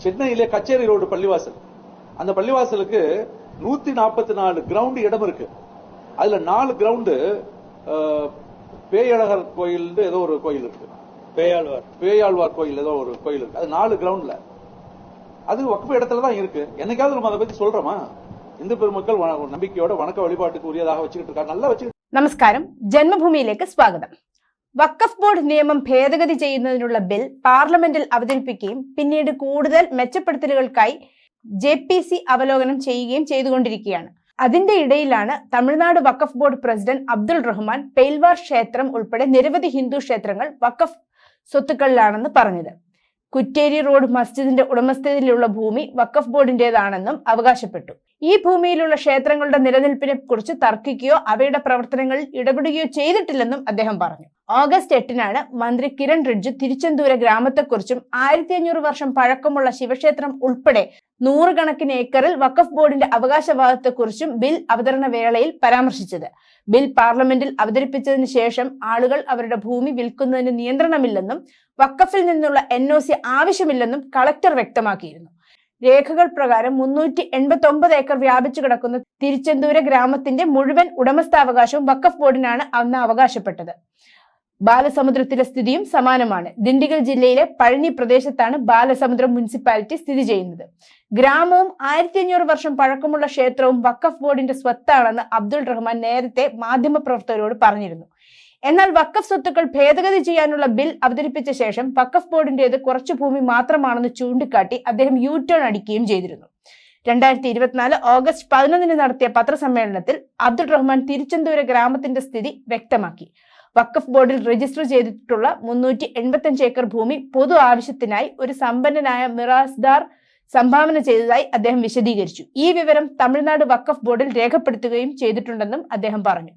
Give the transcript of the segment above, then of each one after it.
சென்னையிலே கச்சேரி ரோடு பள்ளிவாசல் அந்த பள்ளிவாசலுக்கு நூத்தி நாற்பத்தி நாலு கிரவுண்ட் இடம் இருக்கு அதுல நாலு கிரவுண்டு பேயழகர் கோயில் ஏதோ ஒரு கோயில் இருக்கு பேயாழ்வார் பேயாழ்வார் கோயில் ஏதோ ஒரு கோயில் இருக்கு அது நாலு கிரவுண்ட்ல அது வகுப்பு இடத்துல தான் இருக்கு என்னைக்காவது நம்ம அதை பத்தி சொல்றோமா இந்து பெருமக்கள் வ- நம்பிக்கையோட வணக்க வழிபாட்டுக்கு உரியதாக வச்சுக்கிட்டு இருக்காங்க நல்லா வச்சுக்கிட்டு നമസ്കാരം ജന്മഭൂമിയിലേക്ക് സ്വാഗതം വഖഫ് ബോർഡ് നിയമം ഭേദഗതി ചെയ്യുന്നതിനുള്ള ബിൽ പാർലമെന്റിൽ അവതരിപ്പിക്കുകയും പിന്നീട് കൂടുതൽ മെച്ചപ്പെടുത്തലുകൾക്കായി ജെ പി സി അവലോകനം ചെയ്യുകയും ചെയ്തുകൊണ്ടിരിക്കുകയാണ്. അതിന്റെ ഇടയിലാണ് തമിഴ്നാട് വഖഫ് ബോർഡ് പ്രസിഡന്റ് അബ്ദുൾ റഹ്മാൻ പെയിൽവാർ ക്ഷേത്രം ഉൾപ്പെടെ നിരവധി ഹിന്ദു ക്ഷേത്രങ്ങൾ വഖഫ് സ്വത്തുക്കളിലാണെന്ന് പറഞ്ഞത്. കുറ്റേരി റോഡ് മസ്ജിദിന്റെ ഉടമസ്ഥതയിലുള്ള ഭൂമി വഖഫ് ബോർഡിന്റേതാണെന്നും അവകാശപ്പെട്ടു. ഈ ഭൂമിയിലുള്ള ക്ഷേത്രങ്ങളുടെ നിലനിൽപ്പിനെ കുറിച്ച് തർക്കിക്കുകയോ അവയുടെ പ്രവർത്തനങ്ങളിൽ ഇടപെടുകയോ ചെയ്തിട്ടില്ലെന്നും അദ്ദേഹം പറഞ്ഞു. ഓഗസ്റ്റ് എട്ടിനാണ് മന്ത്രി കിരൺ റിഡ്ജ് തിരുച്ചെന്തൂര ഗ്രാമത്തെക്കുറിച്ചും ആയിരത്തി അഞ്ഞൂറ് വർഷം പഴക്കമുള്ള ശിവക്ഷേത്രം ഉൾപ്പെടെ നൂറുകണക്കിന് ഏക്കറിൽ വഖഫ് ബോർഡിന്റെ അവകാശവാദത്തെക്കുറിച്ചും ബിൽ അവതരണ വേളയിൽ പരാമർശിച്ചത്. ബിൽ പാർലമെന്റിൽ അവതരിപ്പിച്ചതിന് ശേഷം ആളുകൾ അവരുടെ ഭൂമി വിൽക്കുന്നതിന് നിയന്ത്രണമില്ലെന്നും വഖഫിൽ നിന്നുള്ള എൻ ആവശ്യമില്ലെന്നും കളക്ടർ വ്യക്തമാക്കിയിരുന്നു. രേഖകൾ പ്രകാരം മുന്നൂറ്റി എൺപത്തി ഒമ്പത് ഏക്കർ വ്യാപിച്ചു കിടക്കുന്ന തിരുച്ചെന്തൂര ഗ്രാമത്തിന്റെ മുഴുവൻ ഉടമസ്ഥാവകാശവും വഖഫ് ബോർഡിനാണ് അന്ന് അവകാശപ്പെട്ടത്. ബാലസമുദ്രത്തിലെ സ്ഥിതിയും സമാനമാണ്. ദിണ്ടിഗൽ ജില്ലയിലെ പഴനി പ്രദേശത്താണ് ബാലസമുദ്രം മുനിസിപ്പാലിറ്റി സ്ഥിതി ചെയ്യുന്നത്. ഗ്രാമവും ആയിരത്തി അഞ്ഞൂറ് വർഷം പഴക്കമുള്ള ക്ഷേത്രവും വഖഫ് ബോർഡിന്റെ സ്വത്താണെന്ന് അബ്ദുൾ റഹ്മാൻ നേരത്തെ മാധ്യമപ്രവർത്തകരോട് പറഞ്ഞിരുന്നു. എന്നാൽ വക്കഫ് സ്വത്തുക്കൾ ഭേദഗതി ചെയ്യാനുള്ള ബിൽ അവതരിപ്പിച്ച ശേഷം വക്കഫ് ബോർഡിന്റേത് കുറച്ചു ഭൂമി മാത്രമാണെന്ന് ചൂണ്ടിക്കാട്ടി അദ്ദേഹം യു ടേൺ അടിക്കുകയും ചെയ്തിരുന്നു. രണ്ടായിരത്തി ഇരുപത്തിനാല് ഓഗസ്റ്റ് പതിനൊന്നിന് നടത്തിയ പത്രസമ്മേളനത്തിൽ അബ്ദുൾ റഹ്മാൻ തിരുച്ചെന്തൂര ഗ്രാമത്തിന്റെ സ്ഥിതി വ്യക്തമാക്കി. വഖഫ് ബോർഡിൽ രജിസ്റ്റർ ചെയ്തിട്ടുള്ള മുന്നൂറ്റി എൺപത്തഞ്ച് ഏക്കർ ഭൂമി പൊതു ആവശ്യത്തിനായി ഒരു സമ്പന്നനായ മിറാസ്ദാർ സംഭാവന ചെയ്തതായി അദ്ദേഹം വിശദീകരിച്ചു. ഈ വിവരം തമിഴ്നാട് വഖഫ് ബോർഡിൽ രേഖപ്പെടുത്തുകയും ചെയ്തിട്ടുണ്ടെന്നും അദ്ദേഹം പറഞ്ഞു.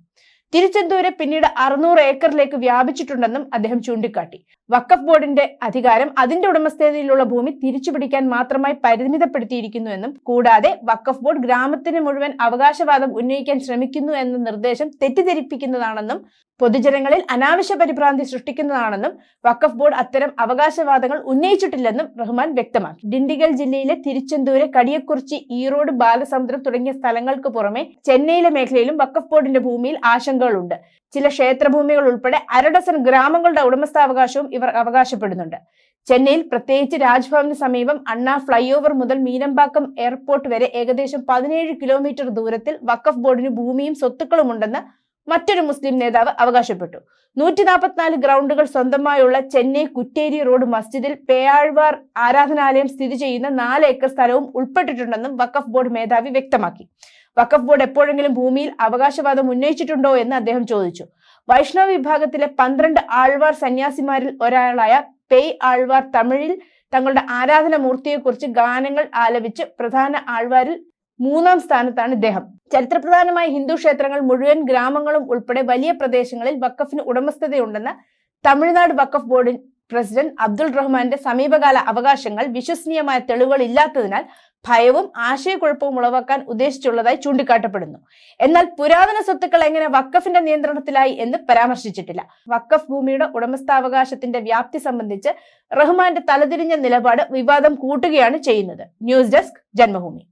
തിരുച്ചെന്തൂര് പിന്നീട് അറുന്നൂറ് ഏക്കറിലേക്ക് വ്യാപിച്ചിട്ടുണ്ടെന്നും അദ്ദേഹം ചൂണ്ടിക്കാട്ടി. വഖഫ് ബോർഡിന്റെ അധികാരം അതിന്റെ ഉടമസ്ഥതയിലുള്ള ഭൂമി തിരിച്ചുപിടിക്കാൻ മാത്രമായി പരിമിതപ്പെടുത്തിയിരിക്കുന്നുവെന്നും കൂടാതെ വഖഫ് ബോർഡ് ഗ്രാമത്തിന് മുഴുവൻ അവകാശവാദം ഉന്നയിക്കാൻ ശ്രമിക്കുന്നു എന്ന നിർദ്ദേശം തെറ്റിദ്ധരിപ്പിക്കുന്നതാണെന്നും പൊതുജനങ്ങളിൽ അനാവശ്യ പരിഭ്രാന്തി സൃഷ്ടിക്കുന്നതാണെന്നും വഖഫ് ബോർഡ് അത്തരം അവകാശവാദങ്ങൾ ഉന്നയിച്ചിട്ടില്ലെന്നും റഹ്മാൻ വ്യക്തമാക്കി. ഡിണ്ടിഗൽ ജില്ലയിലെ തിരുച്ചെന്തൂര് കടിയക്കുറിച്ചി ഈറോഡ് ബാലസമുദ്രം തുടങ്ങിയ സ്ഥലങ്ങൾക്ക് പുറമെ ചെന്നൈയിലെ മേഖലയിലും വഖഫ് ബോർഡിന്റെ ഭൂമിയിൽ ആശങ്കകളുണ്ട്. ചില ക്ഷേത്രഭൂമികൾ ഉൾപ്പെടെ അരഡസൻ ഗ്രാമങ്ങളുടെ ഉടമസ്ഥാവകാശവും ഇവർ അവകാശപ്പെടുന്നുണ്ട്. ചെന്നൈയിൽ പ്രത്യേകിച്ച് രാജ്ഭവന് സമീപം അണ്ണാ ഫ്ലൈ ഓവർ മുതൽ മീനമ്പാക്കം എയർപോർട്ട് വരെ ഏകദേശം പതിനേഴ് കിലോമീറ്റർ ദൂരത്തിൽ വഖഫ് ബോർഡിന് ഭൂമിയും സ്വത്തുക്കളും ഉണ്ടെന്ന് മറ്റൊരു മുസ്ലിം നേതാവ് അവകാശപ്പെട്ടു. നൂറ്റി നാൽപ്പത്തിനാല് ഗ്രൗണ്ടുകൾ സ്വന്തമായുള്ള ചെന്നൈ കുറ്റേരി റോഡ് മസ്ജിദിൽ പേയാഴ്വാർ ആരാധനാലയം സ്ഥിതി ചെയ്യുന്ന നാല് ഏക്കർ സ്ഥലവും ഉൾപ്പെട്ടിട്ടുണ്ടെന്നും വഖഫ് ബോർഡ് മേധാവി വ്യക്തമാക്കി. വഖഫ് ബോർഡ് എപ്പോഴെങ്കിലും ഭൂമിയിൽ അവകാശവാദം ഉന്നയിച്ചിട്ടുണ്ടോ എന്ന് അദ്ദേഹം ചോദിച്ചു. വൈഷ്ണവ വിഭാഗത്തിലെ പന്ത്രണ്ട് ആൾവാർ സന്യാസിമാരിൽ ഒരാളായ പേയ് ആൾവാർ തമിഴിൽ തങ്ങളുടെ ആരാധന മൂർത്തിയെക്കുറിച്ച് ഗാനങ്ങൾ ആലപിച്ച് പ്രധാന ആൾവാരിൽ മൂന്നാം സ്ഥാനത്താണ് ഇദ്ദേഹം. ചരിത്രപ്രധാനമായ ഹിന്ദു ക്ഷേത്രങ്ങൾ മുഴുവൻ ഗ്രാമങ്ങളും ഉൾപ്പെടെ വലിയ പ്രദേശങ്ങളിൽ വക്കഫിന് ഉടമസ്ഥതയുണ്ടെന്ന് തമിഴ്നാട് വക്കഫ് ബോർഡ് പ്രസിഡന്റ് അബ്ദുൾ റഹ്മാന്റെ സമീപകാല അവകാശങ്ങൾ വിശ്വസനീയമായ തെളിവുകൾ ഇല്ലാത്തതിനാൽ ഭയവും ആശയക്കുഴപ്പവും ഉളവാക്കാൻ ഉദ്ദേശിച്ചുള്ളതായി ചൂണ്ടിക്കാട്ടപ്പെടുന്നു. എന്നാൽ പുരാതന സ്വത്തുക്കൾ എങ്ങനെ വക്കഫിന്റെ നിയന്ത്രണത്തിലായി എന്ന് പരാമർശിച്ചിട്ടില്ല. വക്കഫ് ഭൂമിയുടെ ഉടമസ്ഥാവകാശത്തിന്റെ വ്യാപ്തി സംബന്ധിച്ച് റഹ്മാന്റെ തലതിരിഞ്ഞ നിലപാട് വിവാദം കൂട്ടുകയാണ് ചെയ്യുന്നത്. News desk Janmabhumi.